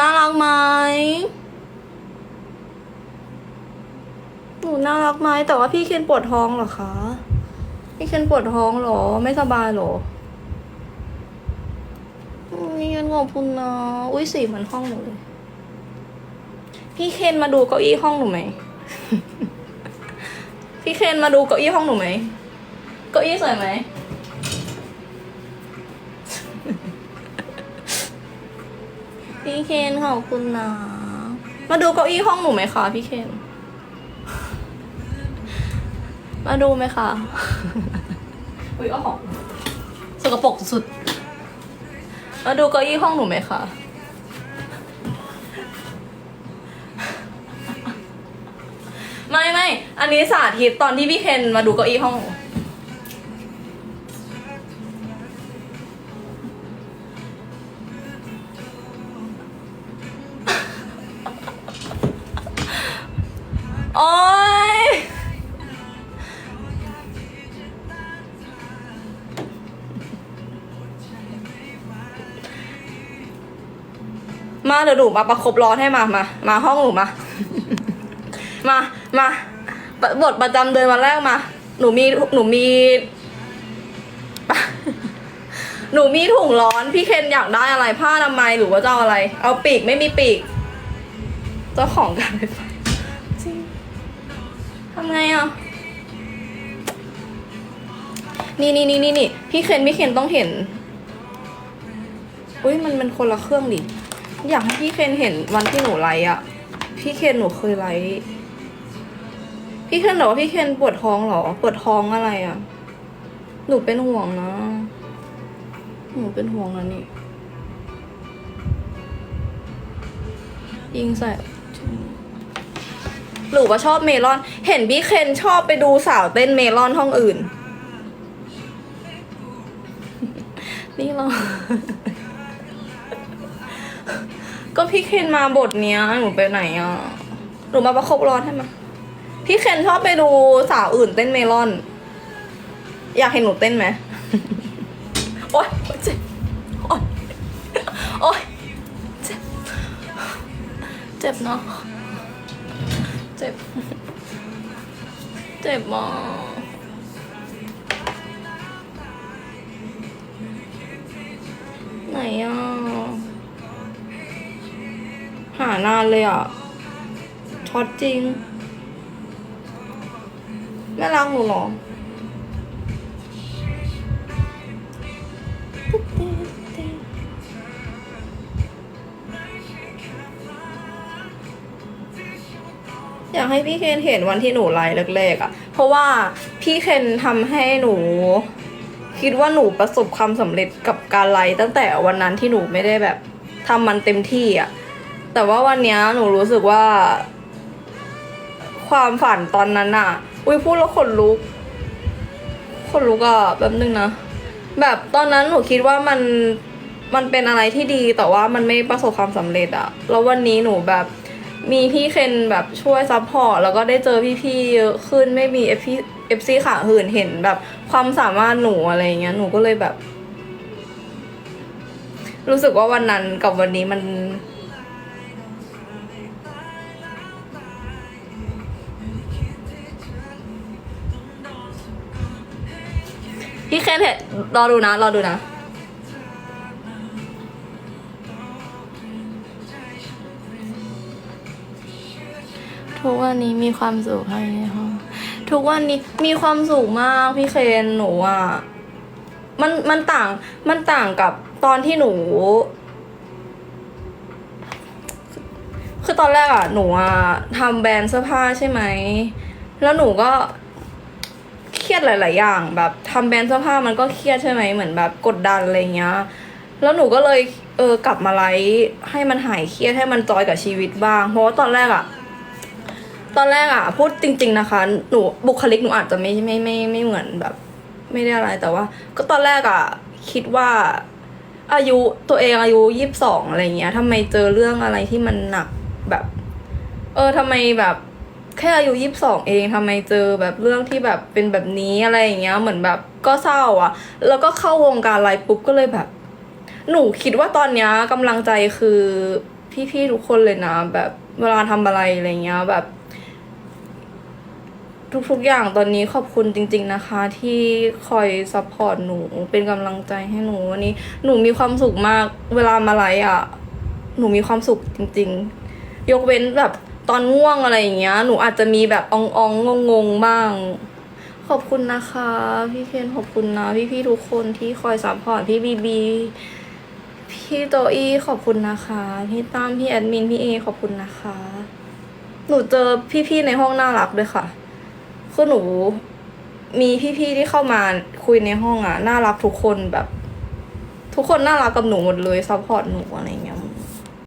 น่ารักไหมหนูน่ารักไหมแต่ว่าพี่เคนปวดท้องเหรอคะ พี่เคนปวดท้องเหรอ ไม่สบายเหรออุ้ยงั้นขอบคุณนะอุ้ยสีเหมือนห้องหนูเลย พี่เคนมาดูเก้าอี้ห้องหนูไหม พี่เคนมาดูเก้าอี้ห้องหนูไหม เก้าอี้สวยไหม พี่เคนขอบคุณนะ มาดูเก้าอี้ห้องหนูไหมคะพี่เคน มาดูไหมคะอุ้ยอ้อของสกปรกสุด มาดูเก้าอี้ห้องหนูไหมคะไม่ไม่ อันนี้สาธิตตอนที่พี่เคนมาดูเก้าอี้ห้อง มาเดี๋ยวหนูมาประคบร้อนให้มามามาห้องหนูมา มามาบทประจำเดือนวันแรกมา หนูมีหนูมีหนูมีถุงร้อนพี่เคนอยากได้อะไรผ้าอนามัยหรือว่าจะเอาอะไร เอาปีกไม่มีปีก เจ้าของการไฟจริงทำไงอะนี่นี่นี่นี่นี่พี่เคนพี่เคนต้องเห็น อุ้ยมันมันคนละเครื่องดิ อยากให้พี่เคนเห็นวันที่หนูไลฟ์อะพี่เคนหนูเคยไลฟ์พี่เคนบอกว่าพี่เคนปวดท้องเหรอปวดท้องอะไรอะหนูเป็นห่วงนะ หนูเป็นห่วงนะนี่ยิงใส่หรือว่าชอบเมลอน เห็นพี่เคนชอบไปดูสาวเต้นเมลอนห้องอื่น นี่เรา ก็พี่เคนมาบทเนี้ยหนูไปไหนอะหนูมาประคบร้อนให้มาพี่เคนชอบไปดูสาวอื่นเต้นเมลอน อยากเห็นหนูเต้นไหมโอ๊ยเจ็บโอ๊ยโอ๊ยเจ็บเจ็บเนาะเจ็บ เจ็บมากไหนอะ หานานเลยอะช็อตจริงแม่รักหนูหรออยากให้พี่เคนเห็นวันที่หนูไลฟ์แรกๆอะ่ะ เพราะว่าพี่เคนทำให้หนู คิดว่าหนูประสบความสำเร็จกับการไลฟ์ตั้งแต่วันนั้นที่หนูไม่ได้แบบทำมันเต็มที่อะ่ะ แต่ว่าวันนี้หนูรู้สึกว่า ความฝันตอนนั้นอะ่ะอุ้ยพูดแล้วขนลุกขนลุกอะ่ะแบบนึงนะ แบบตอนนั้นหนูคิดว่ามันมันเป็นอะไรที่ดีแต่ว่ามันไม่ประสบความสำเร็จอะแล้ววันนี้หนูแบบมีพี่เคนแบบช่วยซัพพอร์ตแล้วก็ได้เจอพี่ๆเยอะขึ้นไม่มีเอฟพีเอฟซีขาหื่นเห็นแบบความสามารถหนูอะไรเงี้ยหนูก็เลยแบบ รู้สึกว่าวันนั้นกับวันนี้มัน พี่เคนเห็นรอดูนะ รอดูนะ ทุกวันนี้มีความสุขให้ในห้อง ทุกวันนี้มีความสุขมากพี่เคนหนูอะ มันมันต่างมันต่างกับตอนที่หนู คือตอนแรกอะ หนูอะทำแบรนด์เสื้อผ้าใช่ไหม แล้วหนูก็เค รียดหลาย ๆ อย่าง แบบทำแบรนด์เสื้อผ้ามันก็เครียดใช่ไหมเหมือนแบบกดดันอะไรเงี้ยแล้วหนูก็เลยเออกลับมาไลฟ์ให้มันหายเครียดให้มันจอยกับชีวิตบ้าง เพราะว่าตอนแรกอะตอนแรกอะพูดจริง ๆ นะคะ หนูบุคลิกหนูอาจจะไม่ไม่ไม่ไม่เหมือนแบบ ไม่ได้อะไรแต่ว่า ก็ตอนแรกอะคิดว่าอายุตัวเองอายุยี่สิบสองอะไรเงี้ยทำไมเจอเรื่องอะไรที่มันหนักแบบ เออทำไมแบบ แค่อายุยี่สิบสองเองทำไมเจอแบบเรื่องที่แบบเป็นแบบนี้อะไรอย่างเงี้ยเหมือนแบบก็เศร้าอะแล้วก็เข้าวงการไลฟ์ปุ๊บก็เลยแบบ หนูคิดว่าตอนเนี้ยกำลังใจคือพี่ๆทุกคนเลยนะ แบบเวลาทำอะไรอะไรเงี้ยแบบ ทุกๆอย่างตอนนี้ขอบคุณจริง ๆนะคะ ที่คอยซัพพอร์ตหนูเป็นกำลังใจให้หนูวันนี้ หนูมีความสุขมาก เวลามาไลฟ์อะ หนูมีความสุขจริง ๆ ยกเว้นแบบ ตอนง่วงอะไรอย่างเงี้ย หนูอาจจะมีแบบอองๆงงงๆบ้าง ขอบคุณนะคะ พี่เคนขอบคุณนะ พี่ๆทุกคนที่คอยซัพพอร์ตพี่บีบีพี่โตอี้ขอบคุณนะคะ พี่ตั้มพี่แอดมินพี่เอขอบคุณนะคะ หนูเจอพี่ๆในห้องน่ารักด้วยค่ะคือหนูมีพี่ๆที่เข้ามาคุยในห้องอะน่ารักทุกคนแบบ ทุกคนน่ารักกับหนูหมดเลยซัพพอร์ตหนูอะไรเงี้ย